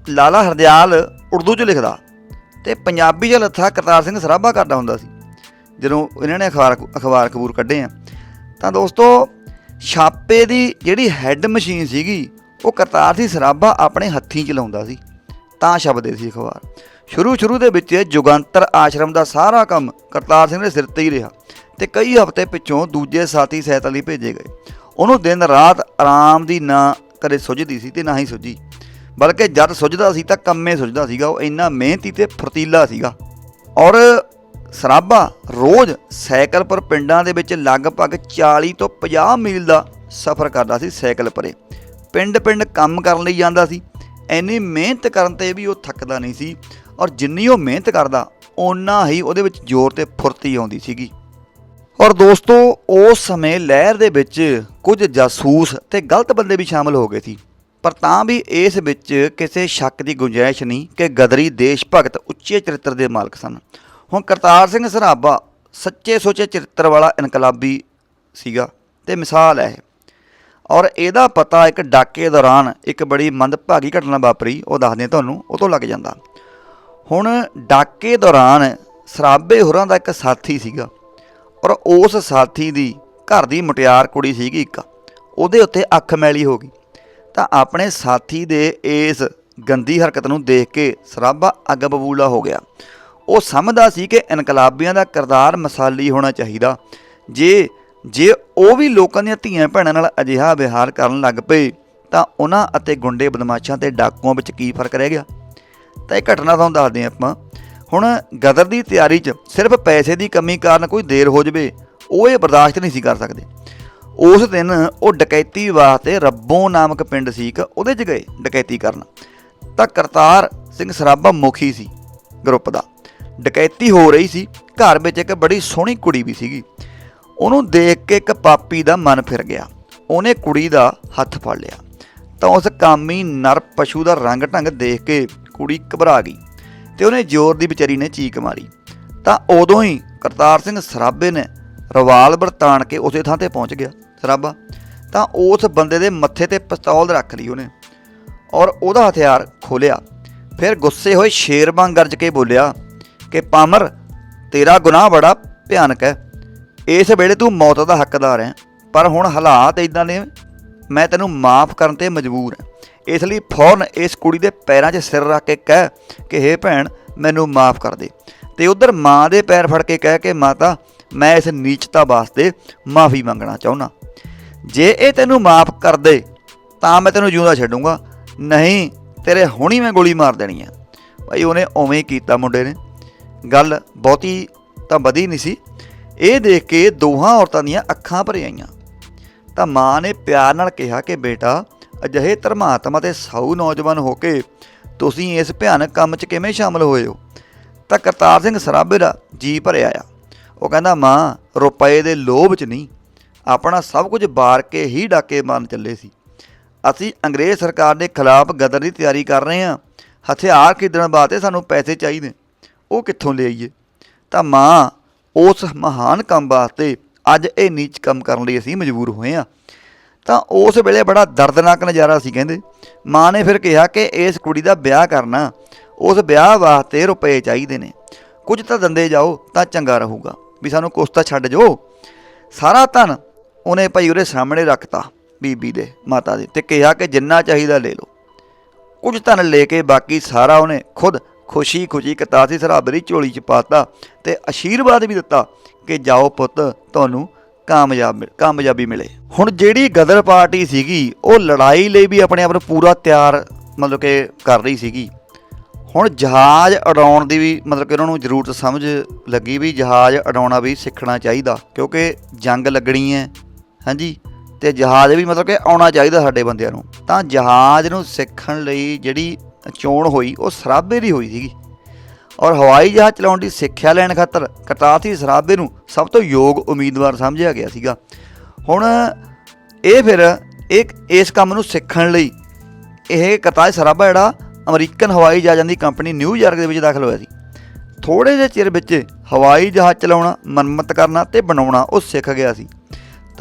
ਲਾਲਾ ਹਰਦਿਆਲ ਉਰਦੂ 'ਚ ਲਿਖਦਾ ਤੇ ਪੰਜਾਬੀ 'ਚ ਲੱਥਾ ਕਰਤਾਰ ਸਿੰਘ ਸਰਾਭਾ ਕਰਦਾ ਹੁੰਦਾ ਸੀ। ਜਦੋਂ ਇਹਨਾਂ ਨੇ ਅਖਬਾਰ ਅਖਬਾਰ ਕਬੂਰ ਕੱਢੇ ਆ, ਤਾਂ ਦੋਸਤੋ, ਛਾਪੇ ਦੀ ਜਿਹੜੀ ਹੈੱਡ ਮਸ਼ੀਨ ਸੀਗੀ ਉਹ ਕਰਤਾਰ ਸਿੰਘ ਸਰਾਭਾ ਆਪਣੇ ਹੱਥੀਂ ਚਲਾਉਂਦਾ ਸੀ, ਤਾਂ ਛਪਦੇ ਸੀ ਅਖਬਾਰ। ਸ਼ੁਰੂ ਸ਼ੁਰੂ ਦੇ ਵਿੱਚ ਜੁਗੰਤਰ ਆਸ਼ਰਮ ਦਾ ਸਾਰਾ ਕੰਮ ਕਰਤਾਰ ਸਿੰਘ ਦੇ ਸਿਰ ਤੇ ਹੀ ਰਿਹਾ ਤੇ ਕਈ ਹਫ਼ਤੇ ਪਿੱਛੋਂ ਦੂਜੇ ਸਾਥੀ ਸਹਾਇਤਾ ਲਈ ਭੇਜੇ ਗਏ। ਉਹਨੂੰ ਦਿਨ ਰਾਤ ਆਰਾਮ ਦੀ ਨਾ ਕਦੇ ਸੁੱਝਦੀ ਸੀ ਤੇ ਨਾ ਹੀ ਸੁੱਝੀ। ਬਲਕਿ ਜਦ ਸੁੱਝਦਾ ਸੀ ਤਾਂ ਕੰਮੇ ਸੁੱਝਦਾ ਸੀਗਾ, ਉਹ ਇੰਨਾ ਮਿਹਨਤੀ ਤੇ ਫੁਰਤੀਲਾ ਸੀਗਾ। ਔਰ ਸਰਾਭਾ ਰੋਜ਼ ਸਾਈਕਲ ਪਰ ਪਿੰਡਾਂ ਦੇ ਵਿੱਚ ਲਗਭਗ 40 ਤੋਂ 50 ਮੀਲ ਦਾ ਸਫ਼ਰ ਕਰਦਾ ਸੀ ਸਾਈਕਲ ਪਰੇ। ਪਿੰਡ-ਪਿੰਡ ਕੰਮ ਕਰਨ ਲਈ ਜਾਂਦਾ ਸੀ। ਐਨੀ ਮਿਹਨਤ ਕਰਨ ਤੇ ਵੀ ਉਹ ਥੱਕਦਾ ਨਹੀਂ ਸੀ ਔਰ ਜਿੰਨੀ ਉਹ ਮਿਹਨਤ ਕਰਦਾ, ਓਨਾ ਹੀ ਉਹਦੇ ਵਿੱਚ ਜ਼ੋਰ ਤੇ ਫੁਰਤੀ ਆਉਂਦੀ ਸੀਗੀ। ਔਰ ਦੋਸਤੋ, ਉਸ ਸਮੇਂ ਲਹਿਰ ਦੇ ਵਿੱਚ ਕੁਝ ਜਾਸੂਸ ਤੇ ਗਲਤ ਬੰਦੇ ਵੀ ਸ਼ਾਮਲ ਹੋ ਗਏ ਸੀ। ਪਰ ਤਾਂ ਵੀ ਇਸ ਵਿੱਚ ਕਿਸੇ ਸ਼ੱਕ ਦੀ ਗੁੰਜਾਇਸ਼ ਨਹੀਂ ਕਿ ਗਦਰੀ ਦੇਸ਼ ਭਗਤ ਉੱਚੇ ਚਰਿੱਤਰ ਦੇ ਮਾਲਕ ਸਨ। ਹੁਣ ਕਰਤਾਰ ਸਿੰਘ ਸਰਾਭਾ ਸੱਚੇ ਸੋਚੇ ਚਰਿੱਤਰ ਵਾਲਾ ਇਨਕਲਾਬੀ ਸੀਗਾ ਤੇ ਮਿਸਾਲ ਹੈ ਔਰ ਇਹਦਾ ਪਤਾ ਇੱਕ ਡਾਕੇ ਦੌਰਾਨ ਇੱਕ ਬੜੀ ਮੰਦਭਾਗੀ ਘਟਨਾ ਵਾਪਰੀ, ਉਹ ਦੱਸਦੇ ਤੁਹਾਨੂੰ, ਉਹ ਤੋਂ ਲੱਗ ਜਾਂਦਾ। ਹੁਣ ਡਾਕੇ ਦੌਰਾਨ ਸਰਾਬੇ ਹੋਰਾਂ ਦਾ ਇੱਕ ਸਾਥੀ ਸੀਗਾ ਔਰ ਉਸ ਸਾਥੀ ਦੀ ਘਰ ਦੀ ਮੁਟਿਆਰ ਕੁੜੀ ਸੀਗੀ ਇੱਕ, ਉਹਦੇ ਉੱਤੇ ਅੱਖ ਮੈਲੀ ਹੋ ਗਈ। ਤਾਂ ਆਪਣੇ ਸਾਥੀ ਦੇ ਇਸ ਗੰਦੀ ਹਰਕਤ ਨੂੰ ਦੇਖ ਕੇ ਸਰਾਭਾ ਅੱਗ ਬਬੂਲਾ ਹੋ ਗਿਆ। ਉਹ ਸਮਝਦਾ ਸੀ ਕਿ ਇਨਕਲਾਬੀਆਂ ਦਾ ਕਿਰਦਾਰ ਮਸਾਲੀ ਹੋਣਾ ਚਾਹੀਦਾ। ਜੇ ਜੇ ਉਹ ਵੀ ਲੋਕਾਂ ਦੀਆਂ ਧੀਆਂ ਭੈਣਾਂ ਨਾਲ ਅਜਿਹਾ ਵਿਹਾਰ ਕਰਨ ਲੱਗ ਪਏ, ਤਾਂ ਉਹਨਾਂ ਅਤੇ ਗੁੰਡੇ ਬਦਮਾਸ਼ਾਂ ਤੇ ਡਾਕੂਆਂ ਵਿੱਚ ਕੀ ਫ਼ਰਕ ਰਹਿ ਗਿਆ? ਤਾਂ ਇਹ ਘਟਨਾ ਤੁਹਾਨੂੰ ਦੱਸਦੇ ਹਾਂ ਆਪਾਂ। ਹੁਣ ਗਦਰ ਦੀ ਤਿਆਰੀ 'ਚ ਸਿਰਫ ਪੈਸੇ ਦੀ ਕਮੀ ਕਾਰਨ ਕੋਈ ਦੇਰ ਹੋ ਜਵੇ, ਉਹ ਇਹ ਬਰਦਾਸ਼ਤ ਨਹੀਂ ਸੀ ਕਰ ਸਕਦੇ। ਉਸ ਦਿਨ ਉਹ ਡਕੈਤੀ ਵਾਸਤੇ ਰੱਬੋਂ ਨਾਮਕ ਪਿੰਡ ਸੀ ਇੱਕ ਉਹਦੇ 'ਚ ਗਏ ਡਕੈਤੀ ਕਰਨ। ਤਾਂ ਕਰਤਾਰ ਸਿੰਘ ਸਰਾਭਾ ਮੁਖੀ ਸੀ ਗਰੁੱਪ ਦਾ। ਡਕੈਤੀ ਹੋ ਰਹੀ ਸੀ, ਘਰ ਵਿੱਚ ਇੱਕ ਬੜੀ ਸੋਹਣੀ ਕੁੜੀ ਵੀ ਸੀਗੀ। ਉਹਨੂੰ ਦੇਖ ਕੇ ਇੱਕ ਪਾਪੀ ਦਾ ਮਨ ਫਿਰ ਗਿਆ। ਉਹਨੇ ਕੁੜੀ ਦਾ ਹੱਥ ਫੜ ਲਿਆ। ਤਾਂ ਉਸ ਕਾਮੀ ਨਰ ਪਸ਼ੂ ਦਾ ਰੰਗ ਢੰਗ ਦੇਖ ਕੇ ਕੁੜੀ ਘਬਰਾ ਗਈ ਤੇ ਉਹਨੇ ਜ਼ੋਰ ਦੀ ਵਿਚਾਰੀ ਨੇ ਚੀਕ ਮਾਰੀ। ਤਾਂ ਉਦੋਂ ਹੀ ਕਰਤਾਰ ਸਿੰਘ ਸਰਾਭੇ ਨੇ ਰਿਵਾਲਵਰ ਤਾਣ ਕੇ ਉਸੇ ਥਾਂ ਤੇ ਪਹੁੰਚ ਗਿਆ ਸਰਾਭਾ ਤਾਂ ਉਸ ਬੰਦੇ ਦੇ ਮੱਥੇ ਤੇ ਪਿਸਤੌਲ ਰੱਖ ਲਈ ਉਹਨੇ ਔਰ ਉਹਦਾ ਹਥਿਆਰ ਖੋਲਿਆ ਫਿਰ ਗੁੱਸੇ ਹੋਏ ਸ਼ੇਰ ਵਾਂਗ ਗਰਜ ਕੇ ਬੋਲਿਆ ਕਿ ਪਾਮਰ, ਤੇਰਾ ਗੁਨਾਹ ਬੜਾ ਭਿਆਨਕ ਹੈ। ਇਸ ਵੇਲੇ ਤੂੰ ਮੌਤ ਦਾ ਹੱਕਦਾਰ ਹੈ, ਪਰ ਹੁਣ ਹਾਲਾਤ ਇਦਾਂ ਨੇ, ਮੈਂ ਤੈਨੂੰ ਮਾਫ ਕਰਨ ਤੇ ਮਜਬੂਰ ਹਾਂ। ਇਸ ਲਈ ਫੌਰਨ ਇਸ ਕੁੜੀ ਦੇ ਪੈਰਾਂ 'ਚ ਸਿਰ ਰੱਖ ਕੇ ਕਹਿ ਕਿ, ਹੇ ਭੈਣ, ਮੈਨੂੰ ਮਾਫ ਕਰ ਦੇ। ਤੇ ਉਧਰ ਮਾਂ ਦੇ ਪੈਰ ਫੜ ਕੇ ਕਹਿ ਕੇ, ਮਾਤਾ, ਮੈਂ ਇਸ ਨੀਚਤਾ ਵਾਸਤੇ ਮਾਫੀ ਮੰਗਣਾ ਚਾਹੁੰਦਾ। ਜੇ ਇਹ ਤੈਨੂੰ ਮਾਫ ਕਰ ਦੇ, ਤਾਂ ਮੈਂ ਤੈਨੂੰ ਜਿਉਂਦਾ ਛੱਡੂੰਗਾ। ਨਹੀਂ, ਤੇਰੇ ਹੁਣੀ ਮੈਂ ਗੋਲੀ ਮਾਰ ਦੇਣੀ ਆ ਭਾਈ ਉਹਨੇ ਉਵੇਂ ਹੀ ਕੀਤਾ ਮੁੰਡੇ ਨੇ। ਗੱਲ ਬਹੁਤੀ ਤਾਂ ਵਧੀ ਨਹੀਂ ਸੀ। ਇਹ ਦੇਖ ਕੇ ਦੋਹਾਂ ਔਰਤਾਂ ਦੀਆਂ ਅੱਖਾਂ ਭਰ ਆਈਆਂ। ਤਾਂ ਮਾਂ ਨੇ ਪਿਆਰ ਨਾਲ ਕਿਹਾ ਕਿ ਬੇਟਾ, ਅਜਿਹੇ ਧਰਮਾਤਮਾ ਤੇ ਸਾਊ ਨੌਜਵਾਨ ਹੋ ਕੇ ਤੁਸੀਂ ਇਸ ਭਿਆਨਕ ਕੰਮ 'ਚ ਕਿਵੇਂ ਸ਼ਾਮਲ ਹੋਏ ਹੋ? ਤਾਂ ਕਰਤਾਰ ਸਿੰਘ ਸਰਾਭੇ ਦਾ ਜੀ ਭਰਿਆ ਆ। ਉਹ ਕਹਿੰਦਾ, ਮਾਂ, ਰੁਪਏ ਦੇ ਲੋਭ 'ਚ ਨਹੀਂ। ਆਪਣਾ ਸਭ ਕੁਝ ਬਾਰ ਕੇ ਹੀ ਡਾਕੇ ਮਾਰਨ ਚੱਲੇ ਸੀ। ਅਸੀਂ ਅੰਗਰੇਜ਼ ਸਰਕਾਰ ਦੇ ਖਿਲਾਫ ਗਦਰ ਦੀ ਤਿਆਰੀ ਕਰ ਰਹੇ ਹਾਂ। ਹਥਿਆਰ ਖਰੀਦਣ ਵਾਸਤੇ ਸਾਨੂੰ ਪੈਸੇ ਚਾਹੀਦੇ। ਉਹ ਕਿੱਥੋਂ ਲੈ ਤਾਂ ਮਾਂ ਉਸ ਮਹਾਨ ਕੰਮ ਵਾਸਤੇ ਅੱਜ ਇਹ ਨੀਚ ਕੰਮ ਕਰਨ ਲਈ ਅਸੀਂ ਮਜਬੂਰ ਹੋਏ ਹਾਂ। ਤਾਂ ਉਸ ਵੇਲੇ ਬੜਾ ਦਰਦਨਾਕ ਨਜ਼ਾਰਾ ਸੀ ਕਹਿੰਦੇ। ਮਾਂ ਨੇ ਫਿਰ ਕਿਹਾ ਕਿ ਇਸ ਕੁੜੀ ਦਾ ਵਿਆਹ ਕਰਨਾ, ਉਸ ਵਿਆਹ ਵਾਸਤੇ ਰੁਪਏ ਚਾਹੀਦੇ ਨੇ। ਕੁਝ ਤਾਂ ਦੰਦੇ ਜਾਓ ਤਾਂ ਚੰਗਾ ਰਹੂਗਾ। ਵੀ ਸਾਨੂੰ ਕੁਛ ਤਾਂ ਛੱਡ ਜੋ ਸਾਰਾ ਧਨ ਉਹਨੇ ਭਾਈ ਉਹਦੇ ਸਾਹਮਣੇ ਰੱਖਤਾ ਬੀਬੀ ਦੇ, ਮਾਤਾ ਦੇ ਤੇ ਕਿਹਾ ਕਿ ਜਿੰਨਾ ਚਾਹੀਦਾ ਲੈ ਲਓ। ਕੁਝ ਧਨ ਲੈ ਕੇ ਬਾਕੀ ਸਾਰਾ ਉਹਨੇ ਖੁਦ ਖੁਸ਼ੀ ਖੁਸ਼ੀ ਕਤਾਸੀ ਸਰਾਬਰੀ ਝੋਲੀ ਚ ਪਾਤਾ ਤੇ ਅਸ਼ੀਰਵਾਦ ਵੀ ਦਿੱਤਾ ਕਿ ਜਾਓ ਪੁੱਤ, ਤੁਹਾਨੂੰ ਕਾਮਯਾਬ ਮਿਲ- ਕਾਮਯਾਬੀ ਮਿਲੇ। ਹੁਣ ਜਿਹੜੀ ਗਦਰ ਪਾਰਟੀ ਸੀਗੀ, ਉਹ ਲੜਾਈ ਲਈ ਵੀ ਆਪਣੇ ਆਪ ਨੂੰ ਪੂਰਾ ਤਿਆਰ ਮਤਲਬ ਕਿ ਕਰ ਰਹੀ ਸੀਗੀ। ਹੁਣ ਜਹਾਜ਼ ਉਡਾਉਣ ਦੀ ਵੀ ਮਤਲਬ ਕਿ ਉਹਨਾਂ ਨੂੰ ਜ਼ਰੂਰਤ ਸਮਝ ਲੱਗੀ ਵੀ ਜਹਾਜ਼ ਉਡਾਉਣਾ ਵੀ ਸਿੱਖਣਾ ਚਾਹੀਦਾ, ਕਿਉਂਕਿ ਜੰਗ ਲੱਗਣੀ ਹੈ, ਹਾਂਜੀ? ਤੇ ਜਹਾਜ਼ ਵੀ ਮਤਲਬ ਕਿ ਆਉਣਾ ਚਾਹੀਦਾ ਸਾਡੇ ਬੰਦਿਆਂ ਨੂੰ। ਤਾਂ ਜਹਾਜ਼ ਨੂੰ ਸਿੱਖਣ ਲਈ ਜਿਹੜੀ ਚੋਣ ਹੋਈ, ਉਹ ਸਰਾਬੇ ਦੀ ਹੋਈ ਸੀਗੀ। ਔਰ ਹਵਾਈ ਜਹਾਜ਼ ਚਲਾਉਣ ਦੀ ਸਿੱਖਿਆ ਲੈਣ ਖਾਤਰ ਕਟਾਥੀ ਸਰਾਬੇ ਨੂੰ ਸਭ ਤੋਂ ਯੋਗ ਉਮੀਦਵਾਰ ਸਮਝਿਆ ਗਿਆ ਸੀਗਾ। ਹੁਣ ਇਹ ਫਿਰ ਇੱਕ ਇਸ ਕੰਮ ਨੂੰ ਸਿੱਖਣ ਲਈ ਇਹ ਕਤਾਜ ਸਰਾਬਾ ਜਿਹੜਾ ਅਮਰੀਕਨ ਹਵਾਈ ਜਹਾਜ਼ਾਂ ਦੀ ਕੰਪਨੀ ਨਿਊਯਾਰਕ ਦੇ ਵਿੱਚ ਦਾਖਲ ਹੋਇਆ ਸੀ। ਥੋੜੇ ਜਿਹੇ ਚਿਰ ਵਿੱਚ ਹਵਾਈ ਜਹਾਜ਼ ਚਲਾਉਣਾ ਮੁਰੰਮਤ ਕਰਨਾ ਤੇ ਬਣਾਉਣਾ ਉਹ ਸਿੱਖ ਗਿਆ ਸੀ।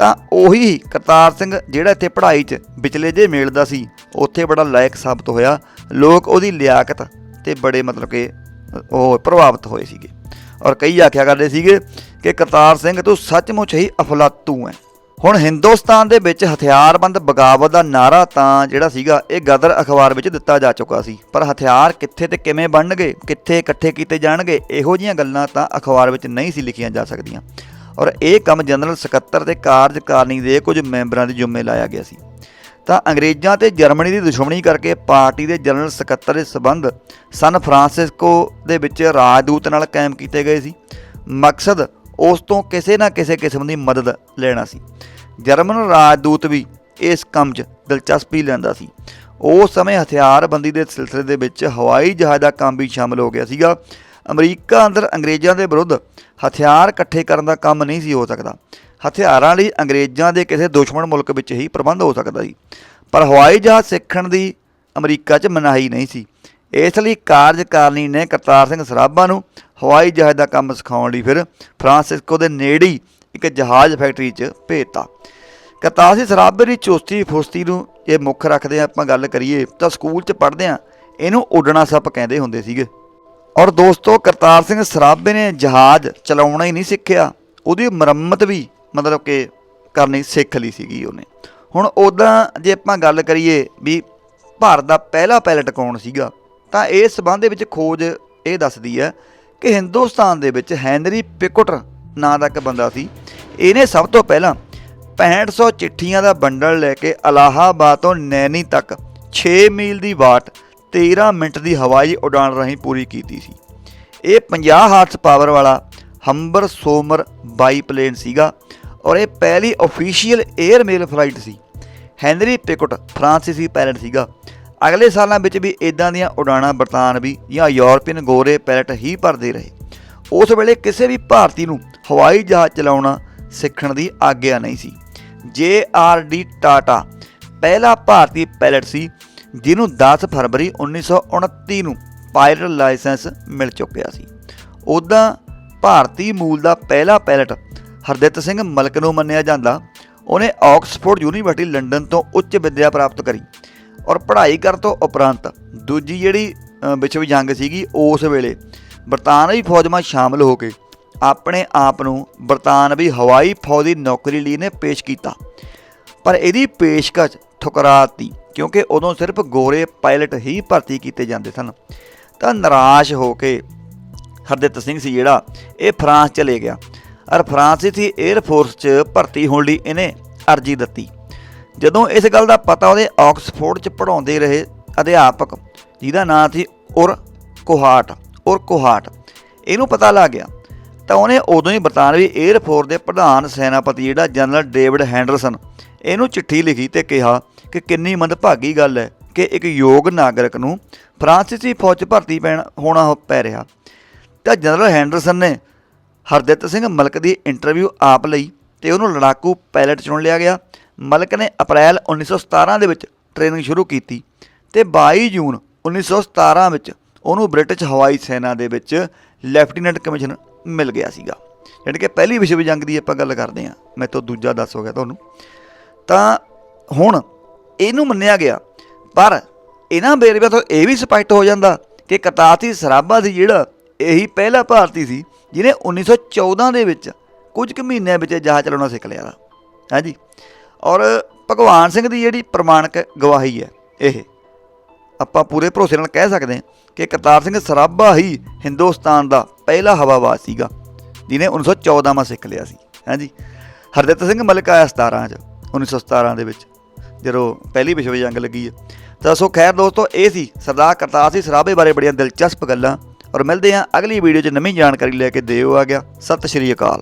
ਤਾਂ ਉਹੀ ਕਰਤਾਰ ਸਿੰਘ ਜਿਹੜਾ ਇੱਥੇ ਪੜ੍ਹਾਈ 'ਚ ਵਿਚਲੇ ਜੇ ਮੇਲਦਾ ਸੀ, ਉੱਥੇ ਬੜਾ ਲਾਇਕ ਸਾਬਤ ਹੋਇਆ। ਲੋਕ ਉਹਦੀ ਲਿਆਕਤ ਤੇ ਬੜੇ ਮਤਲਬ ਕਿ ਉਹ ਪ੍ਰਭਾਵਿਤ ਹੋਏ ਸੀਗੇ। ਔਰ ਕਈ ਆਖਿਆ ਕਰਦੇ ਸੀਗੇ ਕਿ ਕਰਤਾਰ ਸਿੰਘ ਤੂੰ ਸੱਚਮੁੱਚ ਹੀ ਅਫਲਾਤੂ ਹੈ ਹੁਣ ਹਿੰਦੁਸਤਾਨ ਦੇ ਵਿੱਚ ਹਥਿਆਰਬੰਦ ਬਗਾਵਤ ਦਾ ਨਾਰਾ ਤਾਂ ਜਿਹੜਾ ਸੀਗਾ, ਇਹ ਗਦਰ ਅਖਬਾਰ ਵਿੱਚ ਦਿੱਤਾ ਜਾ ਚੁੱਕਾ ਸੀ। ਪਰ ਹਥਿਆਰ ਕਿੱਥੇ ਤੇ ਕਿਵੇਂ ਬਣਨਗੇ, ਕਿੱਥੇ ਇਕੱਠੇ ਕੀਤੇ ਜਾਣਗੇ, ਇਹੋ ਜਿਹੀਆਂ ਗੱਲਾਂ ਤਾਂ ਅਖਬਾਰ ਵਿੱਚ ਨਹੀਂ ਸੀ ਲਿਖੀਆਂ ਜਾ ਸਕਦੀਆਂ। ਔਰ ਇਹ ਕੰਮ ਜਨਰਲ ਸਕੱਤਰ ਤੇ ਕਾਰਜਕਾਰਨੀ ਦੇ ਕੁਝ ਮੈਂਬਰਾਂ ਦੇ ਜ਼ਿੰਮੇ ਲਾਇਆ ਗਿਆ ਸੀ। ਤਾਂ ਅੰਗਰੇਜ਼ਾਂ ਤੇ ਜਰਮਨੀ ਦੀ ਦੁਸ਼ਮਣੀ ਕਰਕੇ ਪਾਰਟੀ ਦੇ ਜਨਰਲ ਸਕੱਤਰ ਦੇ ਸਬੰਧ ਸਨ ਫਰਾਂਸਿਸਕੋ ਦੇ ਵਿੱਚ ਰਾਜਦੂਤ ਨਾਲ ਕਾਇਮ ਕੀਤੇ ਗਏ ਸੀ। ਮਕਸਦ ਉਸ ਤੋਂ ਕਿਸੇ ਨਾ ਕਿਸੇ ਕਿਸਮ ਦੀ ਮਦਦ ਲੈਣਾ ਸੀ। ਜਰਮਨ ਰਾਜਦੂਤ ਵੀ ਇਸ ਕੰਮ 'ਚ ਦਿਲਚਸਪੀ ਲੈਂਦਾ ਸੀ। ਉਸ ਸਮੇਂ ਹਥਿਆਰਬੰਦੀ ਦੇ ਸਿਲਸਿਲੇ ਦੇ ਵਿੱਚ ਹਵਾਈ ਜਹਾਜ਼ ਦਾ ਕੰਮ ਵੀ ਸ਼ਾਮਲ ਹੋ ਗਿਆ ਸੀਗਾ। ਅਮਰੀਕਾ ਅੰਦਰ ਅੰਗਰੇਜ਼ਾਂ ਦੇ ਵਿਰੁੱਧ ਹਥਿਆਰ ਇਕੱਠੇ ਕਰਨ ਦਾ ਕੰਮ ਨਹੀਂ ਸੀ ਹੋ ਸਕਦਾ। ਹਥਿਆਰਾਂ ਲਈ ਅੰਗਰੇਜ਼ਾਂ ਦੇ ਕਿਸੇ ਦੁਸ਼ਮਣ ਮੁਲਕ ਵਿੱਚ ਹੀ ਪ੍ਰਬੰਧ ਹੋ ਸਕਦਾ ਸੀ। ਪਰ ਹਵਾਈ ਜਹਾਜ਼ ਸਿੱਖਣ ਦੀ ਅਮਰੀਕਾ 'ਚ ਮਨਾਹੀ ਨਹੀਂ ਸੀ। ਇਸ ਲਈ ਕਾਰਜਕਾਰਨੀ ਨੇ ਕਰਤਾਰ ਸਿੰਘ ਸਰਾਭਾ ਨੂੰ ਹਵਾਈ ਜਹਾਜ਼ ਦਾ ਕੰਮ ਸਿਖਾਉਣ ਲਈ ਫਿਰ ਫਰਾਂਸਿਸਕੋ ਦੇ ਨੇੜੇ ਹੀ ਇੱਕ ਜਹਾਜ਼ ਫੈਕਟਰੀ 'ਚ ਭੇਜਤਾ। ਕਰਤਾਰ ਸਿੰਘ ਸਰਾਭੇ ਦੀ ਚੁਸਤੀ ਫੁਸਤੀ ਨੂੰ ਜੇ ਮੁੱਖ ਰੱਖਦੇ ਆਪਾਂ ਗੱਲ ਕਰੀਏ ਤਾਂ ਸਕੂਲ 'ਚ ਪੜ੍ਹਦੇ ਆ ਇਹਨੂੰ ਉੱਡਣਾ ਸੱਪ ਕਹਿੰਦੇ ਹੁੰਦੇ ਸੀਗੇ। ਔਰ ਦੋਸਤੋ, ਕਰਤਾਰ ਸਿੰਘ ਸਰਾਭੇ ਨੇ ਜਹਾਜ਼ ਚਲਾਉਣਾ ਹੀ ਨਹੀਂ ਸਿੱਖਿਆ। ਉਹਦੀ ਮੁਰੰਮਤ ਵੀ ਮਤਲਬ ਕਿ ਕਰਨੀ ਸਿੱਖ ਲਈ ਸੀਗੀ ਉਹਨੇ। ਹੁਣ ਉਦਾਂ ਜੇ ਆਪਾਂ ਗੱਲ ਕਰੀਏ ਵੀ ਭਾਰਤ ਦਾ ਪਹਿਲਾ ਪਾਇਲਟ ਕੌਣ ਸੀਗਾ, ਤਾਂ ਇਸ ਸਬੰਧ ਦੇ ਵਿੱਚ ਖੋਜ ਇਹ ਦੱਸਦੀ ਹੈ ਕਿ ਹਿੰਦੁਸਤਾਨ ਦੇ ਵਿੱਚ ਹੈਨਰੀ ਪਿਕੁਟਰ ਨਾਂ ਦਾ ਇੱਕ ਬੰਦਾ ਸੀ। ਇਹਨੇ ਸਭ ਤੋਂ ਪਹਿਲਾਂ 6500 ਚਿੱਠੀਆਂ ਦਾ ਬੰਡਲ ਲੈ ਕੇ ਅਲਾਹਾਬਾਦ ਤੋਂ ਨੈਣੀ ਤੱਕ 6 ਮੀਲ ਦੀ ਵਾਟ 13 ਮਿੰਟ ਦੀ ਹਵਾਈ ਉਡਾਣ ਰਾਹੀਂ ਪੂਰੀ ਕੀਤੀ ਸੀ। ਇਹ 50 ਹਾਰਸ ਪਾਵਰ ਵਾਲਾ ਹੰਬਰ ਸੋਮਰ ਬਾਈਪਲੇਨ ਸੀਗਾ ਔਰ ਇਹ ਪਹਿਲੀ ਅਫੀਸ਼ੀਅਲ 에ਅਰਮੇਲ ਫਲਾਈਟ ਸੀ। ਹੈਨਰੀ ਪਿਕੁਟ ਫਰਾਂਸੀਸੀ ਪਾਇਲਟ ਸੀਗਾ। ਅਗਲੇ ਸਾਲਾਂ ਵਿੱਚ ਵੀ ਇਦਾਂ ਦੀਆਂ ਉਡਾਣਾਂ ਬਰਤਾਨਵੀ ਜਾਂ ਯੂਰਪੀਅਨ ਗੋਰੇ ਪਾਇਲਟ ਹੀ ਭਰਦੇ ਰਹੇ। ਉਸ ਵੇਲੇ ਕਿਸੇ ਵੀ ਭਾਰਤੀ ਨੂੰ ਹਵਾਈ ਜਹਾਜ਼ ਚਲਾਉਣਾ ਸਿੱਖਣ ਦੀ ਆਗਿਆ ਨਹੀਂ ਸੀ। ਜੇ ਆਰ ਡੀ ਟਾਟਾ ਪਹਿਲਾ ਭਾਰਤੀ ਪਾਇਲਟ ਸੀ ਜਿਹਨੂੰ 10 ਫਰਵਰੀ 1929 ਨੂੰ ਪਾਇਲਟ ਲਾਇਸੈਂਸ ਮਿਲ ਚੁੱਕਿਆ ਸੀ। ਉਦਾਂ ਭਾਰਤੀ ਮੂਲ ਦਾ ਪਹਿਲਾ ਪਾਇਲਟ ਹਰਦਿੱਤ ਸਿੰਘ ਮਲਕ ਨੂੰ ਮੰਨਿਆ ਜਾਂਦਾ। ਉਹਨੇ ਆਕਸਫੋਰਡ ਯੂਨੀਵਰਸਿਟੀ ਲੰਡਨ ਤੋਂ ਉੱਚ ਵਿੱਦਿਆ ਪ੍ਰਾਪਤ ਕਰੀ ਔਰ ਪੜ੍ਹਾਈ ਕਰਨ ਤੋਂ ਉਪਰੰਤ ਦੂਜੀ ਜਿਹੜੀ ਵਿਸ਼ਵ ਜੰਗ ਸੀਗੀ, ਉਸ ਵੇਲੇ ਬਰਤਾਨਵੀ ਫੌਜ ਵਿੱਚ ਸ਼ਾਮਲ ਹੋ ਕੇ ਆਪਣੇ ਆਪ ਨੂੰ ਬਰਤਾਨਵੀ ਹਵਾਈ ਫੌਜ ਦੀ ਨੌਕਰੀ ਲਈ ਨੇ ਪੇਸ਼ ਕੀਤਾ। ਪਰ ਇਹਦੀ ਪੇਸ਼ਕਸ਼ ਠੁਕਰਾਤੀ, ਕਿਉਂਕਿ ਉਦੋਂ ਸਿਰਫ ਗੋਰੇ ਪਾਇਲਟ ਹੀ ਭਰਤੀ ਕੀਤੇ ਜਾਂਦੇ ਸਨ। ਤਾਂ ਨਿਰਾਸ਼ ਹੋ ਕੇ ਹਰਦਿੱਤ ਸਿੰਘ ਸੀ ਜਿਹੜਾ, ਇਹ ਫਰਾਂਸ ਚਲੇ ਗਿਆ। ਔਰ ਫਰਾਂਸੀਸੀ 에ਅਰ ਫੋਰਸ 'ਚ ਭਰਤੀ ਹੋਣ ਲਈ ਇਹਨੇ ਅਰਜ਼ੀ ਦਿੱਤੀ। ਜਦੋਂ ਇਸ ਗੱਲ ਦਾ ਪਤਾ ਉਹਦੇ ਆਕਸਫੋਰਡ 'ਚ ਪੜ੍ਹਾਉਂਦੇ ਰਹੇ ਅਧਿਆਪਕ, ਜਿਹਦਾ ਨਾਂ ਸੀ ਉਰ ਕੋਹਾਟ ਉਰ ਕੋਹਾਟ। ਇਹਨੂੰ ਪਤਾ ਲੱਗ ਗਿਆ। ਤਾਂ ਉਹਨੇ ਉਦੋਂ ਹੀ ਬਰਤਾਨਵੀ 에ਅਰ ਫੋਰਸ ਦੇ ਪ੍ਰਧਾਨ ਸੈਨਾਪਤੀ ਜਿਹੜਾ ਜਨਰਲ ਡੇਵਿਡ ਹੈਂਡਰਸਨ ਇਹਨੂੰ ਚਿੱਠੀ ਲਿਖੀ ਤੇ ਕਿਹਾ ਕਿ ਕਿੰਨੀ ਮੰਦਭਾਗੀ ਗੱਲ ਹੈ ਕਿ ਇੱਕ ਯੋਗ ਨਾਗਰਿਕ ਨੂੰ ਫਰਾਂਸੀਸੀ ਫੌਜ 'ਚ ਭਰਤੀ ਪੈਣਾ ਹੋਣਾ ਪੈ ਰਿਹਾ। ਤਾਂ ਜਨਰਲ ਹੈਂਡਰਸਨ ਨੇ ਹਰਦਿੱਤ ਸਿੰਘ ਮਲਕ ਦੀ ਇੰਟਰਵਿਊ ਆਪ ਲਈ ਤੇ ਉਹਨੂੰ ਲੜਾਕੂ ਪਾਇਲਟ ਚੁਣ ਲਿਆ ਗਿਆ। ਮਲਕ ਨੇ ਅਪ੍ਰੈਲ 1917 ਦੇ ਵਿੱਚ ਟ੍ਰੇਨਿੰਗ ਸ਼ੁਰੂ ਕੀਤੀ ਤੇ 22 ਜੂਨ 1917 ਵਿੱਚ ਉਹਨੂੰ ਬ੍ਰਿਟਿਸ਼ ਹਵਾਈ ਸੈਨਾ ਦੇ ਵਿੱਚ ਲੈਫਟੀਨੈਂਟ ਕਮਿਸ਼ਨ ਮਿਲ ਗਿਆ ਸੀਗਾ। ਯਾਨੀ ਕਿ ਪਹਿਲੀ ਵਿਸ਼ਵ ਜੰਗ ਦੀ ਆਪਾਂ ਗੱਲ ਕਰਦੇ ਹਾਂ। ਮੈਂ ਤੋਂ ਦੂਜਾ ਦੱਸ ਹੋ ਗਿਆ ਤੁਹਾਨੂੰ। ਤਾਂ ਹੁਣ ਇਹਨੂੰ ਮੰਨਿਆ ਗਿਆ। ਪਰ ਇਹਨਾਂ ਵੇਰਵਿਆਂ ਤੋਂ ਇਹ ਵੀ ਸਪਸ਼ਟ ਹੋ ਜਾਂਦਾ ਕਿ ਕਰਤਾਰਤੀ ਸਰਾਭਾ ਸੀ ਜਿਹੜਾ ਇਹੀ ਪਹਿਲਾ ਭਾਰਤੀ ਸੀ, ਜਿਹਨੇ 1914 ਦੇ ਵਿੱਚ ਕੁਝ ਕੁ ਮਹੀਨਿਆਂ ਵਿੱਚ ਜਹਾਜ਼ ਚਲਾਉਣਾ ਸਿੱਖ ਲਿਆ ਦਾ ਹਾਂਜੀ। ਔਰ ਭਗਵਾਨ ਸਿੰਘ ਦੀ ਜਿਹੜੀ ਪ੍ਰਮਾਣਿਕ ਗਵਾਹੀ ਹੈ ਇਹ, ਆਪਾਂ ਪੂਰੇ ਭਰੋਸੇ ਨਾਲ ਕਹਿ ਸਕਦੇ ਹਾਂ ਕਿ ਕਰਤਾਰ ਸਿੰਘ ਸਰਾਭਾ ਹੀ ਹਿੰਦੁਸਤਾਨ ਦਾ ਪਹਿਲਾ ਹਵਾਬਾਜ਼ ਸੀਗਾ, ਜਿਹਨੇ 1914 ਮਾ ਸਿੱਖ ਲਿਆ ਸੀ। ਹਾਂਜੀ। ਹਰਦਿੱਤ ਸਿੰਘ ਮਲਿਕ ਆਇਆ 17 ਚ। 1917 ਦੇ ਵਿੱਚ, ਜਦੋਂ ਪਹਿਲੀ ਵਿਸ਼ਵ ਜੰਗ ਲੱਗੀ ਹੈ ਤਾਂ ਸੋ ਖੈਰ ਦੋਸਤੋ, ਇਹ ਸੀ ਸਰਦਾਰ ਕਰਤਾਰ ਸਿੰਘ ਸਰਾਭੇ ਬਾਰੇ ਬੜੀਆਂ ਦਿਲਚਸਪ ਗੱਲਾਂ ਔਰ ਮਿਲਦੇ ਹਾਂ ਅਗਲੀ ਵੀਡੀਓ 'ਚ ਨਵੀਂ ਜਾਣਕਾਰੀ ਲੈ ਕੇ। ਦਿਓ ਆ ਗਿਆ, ਸਤਿ ਸ਼੍ਰੀ ਅਕਾਲ।